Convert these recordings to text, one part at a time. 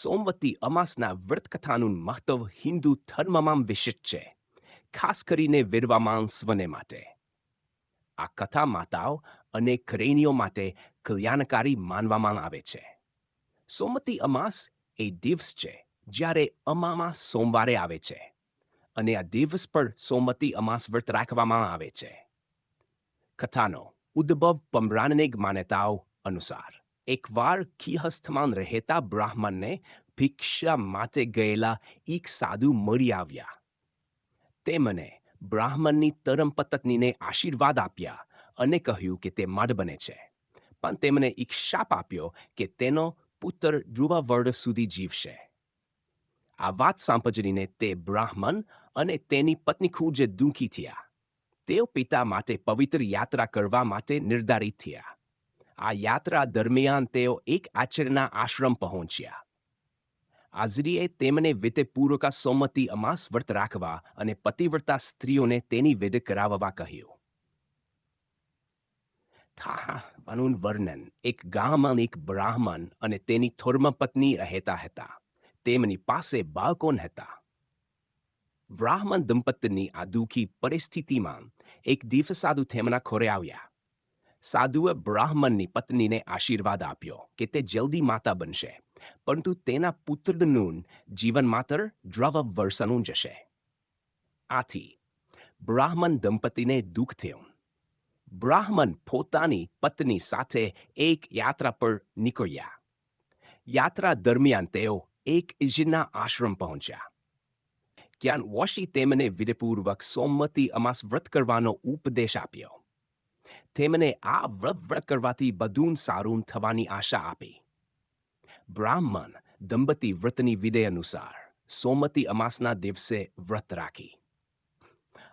સોમવતી અમાસના વ્રતકથાનું મહત્વ હિન્દુ ધર્મમાં વિશિષ્ટ છે, ખાસ કરીને વિધવામાંસવને માટે. આ કથા માતાઓ અને ઘરેણીઓ માટે કલ્યાણકારી માનવામાં આવે છે. સોમતી અમાસ એ દિવસ છે જ્યારે અમામાં સોમવારે આવે છે અને આ દિવસ પર સોમતી અમાસ વ્રત રાખવામાં આવે છે. કથાનો ઉદ્ભવ પમરાનનિક માન્યતાઓ અનુસાર. એકવાર ખીહસ્થમાં રહેતા બ્રાહ્મણને ભિક્ષા માટે ગયેલા એક સાધુ મળી આવ્યા. તેમને બ્રાહ્મણની તરમ પત્નીને આશીર્વાદ આપ્યા અને કહ્યું કે તે મઢ બને છે. પણ તેમણે એક શાપ આપ્યો કે તેનો પુત્ર યુવા વર્ડ સુધી જીવશે. આ વાત સાંભળીને તે બ્રાહ્મણ અને તેની પત્ની ખૂબ જ દુઃખી થયા. તેઓ પિતા માટે પવિત્ર યાત્રા કરવા માટે નિર્ધારિત થયા. આ યાત્રા દરમિયાન તેઓ એક આચાર્યના આશ્રમ પહોંચ્યા. આઝરીએ તેમને વિધિપૂર્વક સોમતી અમાસ વ્રત રાખવા અને પતિવ્રતા સ્ત્રીઓને તેની વિધિ કરાવવા કહ્યું. વર્ણન, એક ગામમાં એક બ્રાહ્મણ અને તેની થોર્મપત્ની રહેતા હતા. તેમની પાસે બાળકોન હતા. બ્રાહ્મણ દંપતીની આ દુઃખી પરિસ્થિતિમાં એક દિવસ સાધુ તેમના ખોરે આવ્યા. સાધુએ બ્રાહ્મણની પત્નીને આશીર્વાદ આપ્યો કે તે જલ્દી માતા બનશે, પરંતુ તેના પુત્રનું જીવન માત્ર દ્રવ વર્ષનું જશે. આથી બ્રાહ્મણ દંપતીને દુઃખ થયું. બ્રાહ્મણ પોતાની પત્ની સાથે એક યાત્રા પર નીકળ્યા. યાત્રા દરમિયાન તેઓ એક ઇજના આશ્રમ પહોંચ્યા. જ્ઞાન વશી તેમને વિધિપૂર્વક સોમતી અમાસ વ્રત કરવાનો ઉપદેશ આપ્યો. તેમને આ વ્રત વ્રત કરવાથી બધું સારું થવાની આશા આપી. બ્રાહ્મણ દંપતી વ્રતની વિધેય અનુસાર સોમતી અમાસના દિવસે વ્રત રાખી.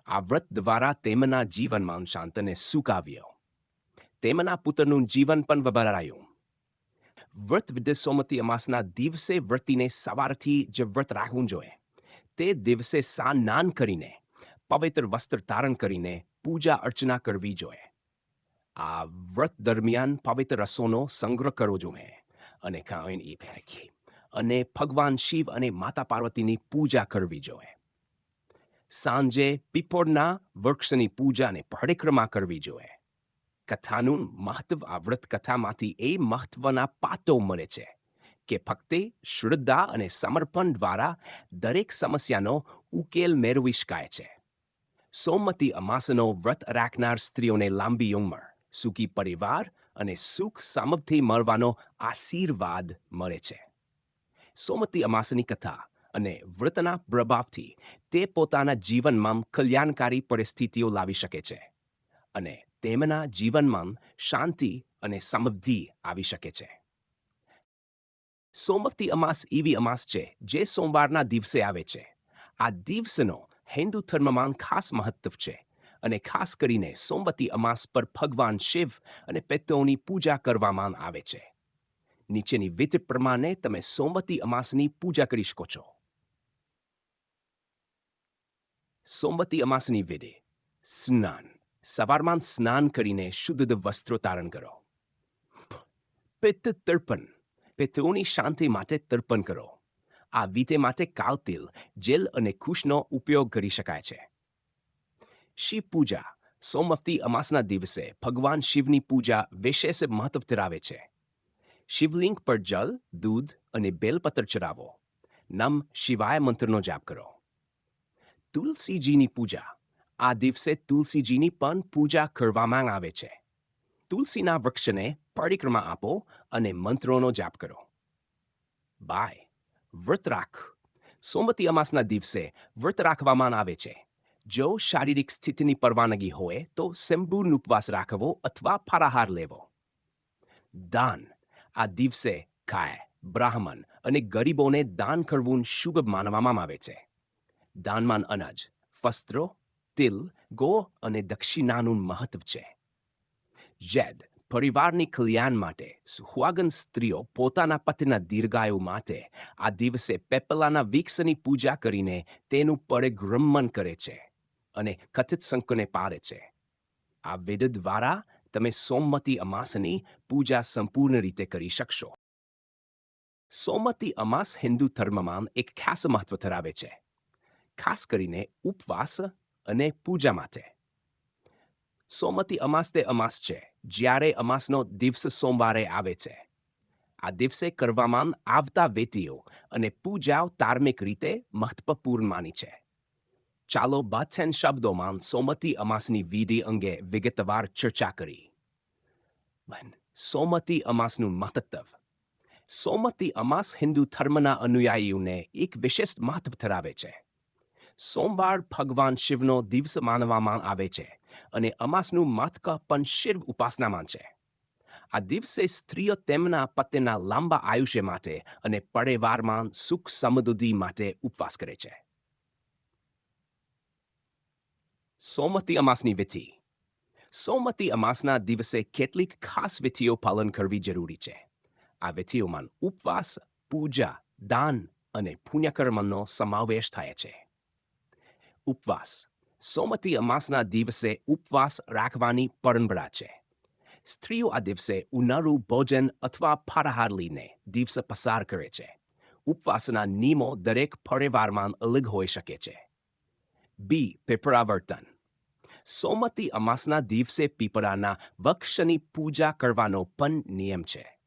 આ વ્રત દ્વારા તેમના જીવનમાં શાંતને સુખ આવ્યો તેમના પુત્રનું જીવન પણ વબરાયું વ્રત વિદ્ય સોમતી અમાસના દિવસે વ્રતીને સવારથી જ વ્રત રાખવું જોઈએ. તે દિવસે સ્નાન કરીને, પવિત્ર વસ્ત્ર ધારણ કરીને પૂજા અર્ચના કરવી જોઈએ. આ વ્રત દરમિયાન પવિત્ર રસોનો સંગ્રહ કરવો મેં. અને ખાઈને એ ફેંકી અને ભગવાન શિવ અને માતા પાર્વતીની પૂજા કરવી જોઈએ સાંજે પીપોળના વૃક્ષની પૂજાને પરિક્રમા કરવી જોઈએ કથાનું મહત્વ, આ વ્રત કથામાંથી એ મહત્વના પાતો મળે છે કે ફક્ત શ્રદ્ધા અને સમર્પણ દ્વારા દરેક સમસ્યાનો ઉકેલ મેળવી શકાય છે. સોમતી અમાસનો વ્રત રાખનાર સ્ત્રીઓને લાંબી ઉંમર. સુખી પરિવાર અને સુખ સમૃદ્ધિ મળવાનો આશીર્વાદ મળે છે. સોમતી અમાસની કથા અને વ્રતના પ્રભાવથી તે પોતાના જીવનમાં કલ્યાણકારી પરિસ્થિતિઓ લાવી શકે છે અને તેમના જીવનમાં શાંતિ અને સમૃદ્ધિ આવી શકે છે. સોમવતી અમાસ એવી અમાસ છે જે સોમવારના દિવસે આવે છે. આ દિવસનો હિન્દુ ધર્મમાં ખાસ મહત્વ છે. અને ખાસ કરીને સોમવતી અમાસ પર ભગવાન શિવ અને પિત્તોની પૂજા કરવામાં આવે છે. નીચેની વિધ પ્રમાણે તમે સોમવતી અમાસની પૂજા કરી શકો છો. સોમવતી અમાસની વિધિ. સ્નાન. સવારમાં સ્નાન કરીને શુદ્ધ વસ્ત્રો ધારણ કરો. પિત્ત તર્પણ. પિત્તોની શાંતિ માટે તર્પણ કરો. આ વિધે માટે કાવતિલ, જેલ અને કુશનો ઉપયોગ કરી શકાય છે. શિવ પૂજા, સોમવતી અમાસના દિવસે ભગવાન શિવની પૂજા વિશેષ મહત્વ ધરાવે છે. શિવલિંગ પર જલ, દૂધ અને બેલપત્ર ચડાવો નમ શિવાય મંત્રનો જાપ કરો. તુલસીજીની પૂજા. આ દિવસે તુલસીજીની પણ પૂજા કરવામાં આવે છે. તુલસીના વૃક્ષને પરિક્રમા આપો અને મંત્રોનો જાપ કરો. બાય વ્રત રાખ. સોમવતી અમાસના દિવસે વ્રત રાખવામાં આવે છે. જો શારીરિક સ્થિતિની પરવાનગી હોય, તો સંપૂર્ણ ઉપવાસ રાખવો અથવા ફરાહાર લેવો. દાન. આ દિવસે ખાય, બ્રાહ્મણ અને ગરીબોને દાન કરવું શુભ માનવામાં આવે છે. દાનમાન અનાજ, વસ્ત્રો, તિલ, ગો અને દક્ષિણાનું મહત્વ છે. જેદ. પરિવારની કલ્યાણ માટે સુહાગન સ્ત્રીઓ પોતાના પતિના દીર્ઘાયુ માટે આ દિવસે પેપલાના વિક્ષની પૂજા કરીને તેનું પરિગ્રમણ કરે છે. અને કથિત સંકને પારે છે. આ વેદ દ્વારા તમે સોમતી અમાસની પૂજા સંપૂર્ણ રીતે કરી શકશો. સોમતી અમાસ હિન્દુ ધર્મમાં એક ખાસ મહત્વ ધરાવે છે. ખાસ કરીને ઉપવાસ અને પૂજા માટે. સોમતી અમાસ તે અમાસ છે, જ્યારે અમાસનો દિવસ સોમવારે આવે છે. આ દિવસે કરવામાં આવતા વેટીઓ અને પૂજાઓ ધાર્મિક રીતે મહત્વપૂર્ણ માની છે. ચાલો બાછેન શબ્દોમાં સોમતી અમાસની વિધિ અંગે વિગતવાર ચર્ચા કરી. વન સોમતી અમાસનું મહત્વ સોમતી અમાસ હિન્દુ ધર્મના અનુયાયીઓને એક વિશિષ્ટ મહત્વ ધરાવે છે. સોમવાર ભગવાન શિવનો દિવસ માનવામાં આવે છે અને અમાસનું મહત્વ પણ શિવ ઉપાસનામાં છે. આ દિવસે સ્ત્રીઓ તેમના પતિના લાંબા આયુષ્ય માટે અને પરિવારમાં સુખ સમૃદ્ધિ માટે ઉપવાસ કરે છે. સોમતી અમાસની વિધિ સોમતી અમાસના દિવસે કેટલીક ખાસ વિધિઓ પાલન કરવી જરૂરી છે આ વિધિઓમાં ઉપવાસ પૂજા દાન અને પુણ્યકર્મનો સમાવેશ થાય છે ઉપવાસ સોમતી અમાસના દિવસે ઉપવાસ રાખવાની પરંપરા છે સ્ત્રીઓ આ દિવસે ઉનાળુ ભોજન અથવા ફારાહાર લઈને દિવસ પસાર કરે છે ઉપવાસના નિયમો દરેક પરિવારમાં અલગ હોઈ શકે છે બી પીપળાવર્તન સોમતી અમાસના દિવસે પીપળાના વક્ષની પૂજા કરવાનો પણ નિયમ છે.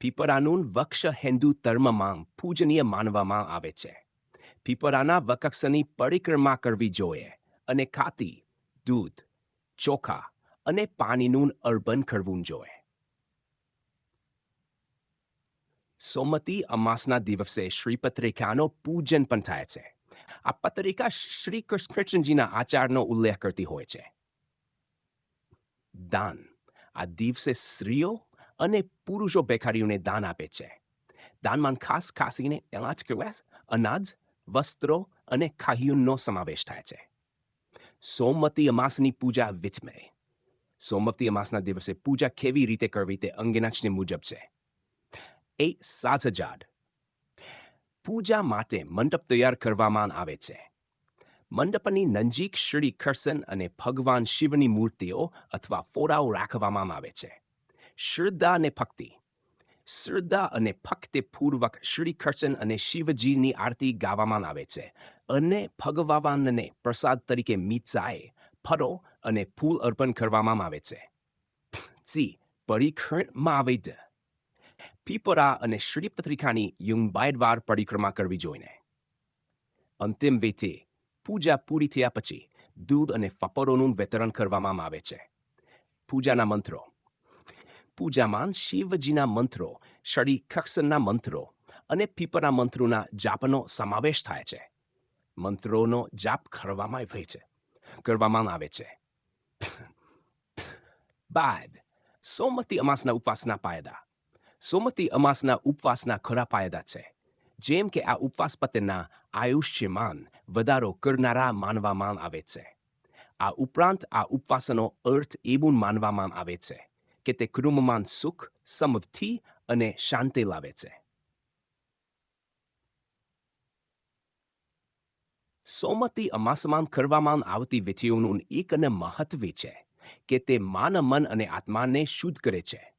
પીપળાનું વક્ષ હિન્દુ ધર્મમાં પૂજનીય માનવામાં આવે છે. પીપળાના વક્ષની પરિક્રમા કરવી જોઈએ અને ખાતી, દૂધ, ચોખા અને પાણીનું અર્પણ કરવું જોઈએ. સોમતી અમાસના દિવસે શ્રીપત્રિકાનો પૂજન પણ થાય છે. આ પત્રિકા શ્રી કૃષ્ણજીના આચારનો ઉલ્લેખ કરતી હોય છે. દાન. આ દિવસે સ્ત્રીઓ અને પુરુષો ભેખારીઓને દાન આપે છે. દાનમાં ખાસ ખાસીને અનાજ કહેવાય, અનાજ, વસ્ત્રો અને ખાહ્યુનનો સમાવેશ થાય છે. સોમવતી અમાસની પૂજા વિચમે. સોમવતી અમાસના દિવસે પૂજા કેવી રીતે કરવી તે અંગેના મુજબ છે. એ સાસજાડ પૂજા માટે મંડપ તૈયાર કરવામાં આવે છે. મંડપની નજીક શ્રી કૃષ્ણ અને ભગવાન શિવની મૂર્તિઓ અથવા ફોડાઓ રાખવામાં આવે છે. શ્રદ્ધા અને ભક્તિ. શ્રદ્ધા અને ભક્તિપૂર્વક શ્રી કૃષ્ણ અને શિવજીની આરતી ગાવામાં આવે છે અને ભગવાનને પ્રસાદ તરીકે મીચાએ ફળો અને ફૂલ અર્પણ કરવામાં આવે છે. સી પરિક્રમા આવેદ પીપરા અને શ્રી પત્રિકાની યુંબાયદવાર પરિક્રમા કરવી જોઈને. અંતિમ વેતે પૂજા પૂરી થયા પછી દૂધ અને ફપરોનું વિતરણ કરવામાં આવે છે. પૂજાના મંત્રો. પૂજામાં શિવજીના મંત્રો શરી કક્ષના મંત્રો અને પીપરા મંત્રોના જાપનો સમાવેશ થાય છે. મંત્રોનો જાપ કરવામાં આવે છે. કરવામાં આવે છે. બાદ. સોમતી અમાસના ઉપવાસના પાયદા. સોમતી અમાસના ઉપવાસના ખરા પાયદા છે. જેમ કે આ ઉપવાસ પતિના આયુષ્યમાન વધારો કરનારા માનવામાં આવે છે. આ ઉપરાંત આ ઉપવાસનો અર્થ એવું માનવામાં આવે છે કે તે કુટુંબમાં સુખ, સમૃદ્ધિ અને શાંતિ લાવે છે. સોમતી અમાસમાં કરવામાં આવતી વિધિઓનું એક અને મહત્વ છે કે તે માન, મન અને આત્માને શુદ્ધ કરે છે.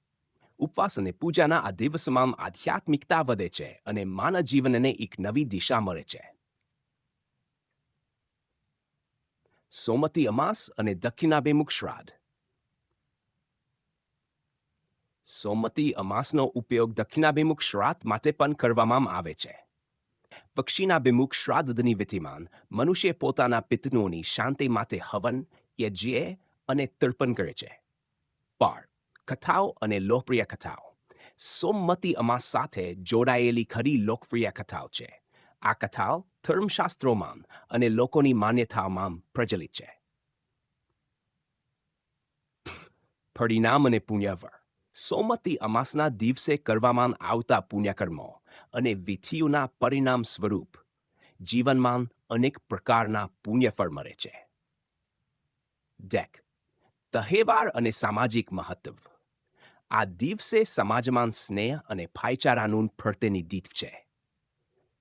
ઉપવાસ અને પૂજાના આ દિવસમાં આધ્યાત્મિકતા વધે છે અને માનવ જીવનને એક નવી દિશા મળે છે. સોમતી અમાસ અને દક્ષિણાભિમુખ શ્રાદ્ધ. સોમતી અમાસનો ઉપયોગ દક્ષિણાભિમુખ શ્રાદ્ધ માટે પણ કરવામાં આવે છે. પક્ષીનાભિમુખ શ્રાદ્ધની વિધિમાન મનુષ્ય પોતાના પિતૃઓની શાંતિ માટે હવન યજ્ઞ અને તર્પણ કરે છે. પણ કથાઓ અને લોકપ્રિય કથાઓ સોમમતી અમાસ સાથે જોડાયેલી ખરી લોકપ્રિય કથાઓ છે આ કથાઓ ધર્મશાસ્ત્રોમાં અને લોકોની માન્યતાઓમાં પ્રચલિત છે પરિણામ અને પુણ્યવર સોમતી અમાસના દિવસે કરવામાં આવતા પુણ્યકર્મો અને વિધિઓના પરિણામ સ્વરૂપ જીવનમાં અનેક પ્રકારના પુણ્યફળ મળે છે ડેક તહેવાર અને સામાજિક મહત્વ આ દિવસે સમાજમાં સ્નેહ અને ભાઈચારાનું પ્રતિનિધિત્વ છે.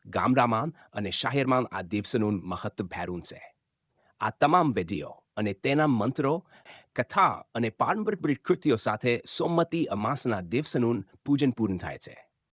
ગામડામાં અને શહેરમાં આ દિવસનું મહત્વ ભેરું છે. આ તમામ વિધિઓ અને તેના મંત્રો, કથા અને પારંપરિક કૃતિઓ સાથે સોમતી અમાસના દિવસનું પૂજન પૂર્ણ થાય છે.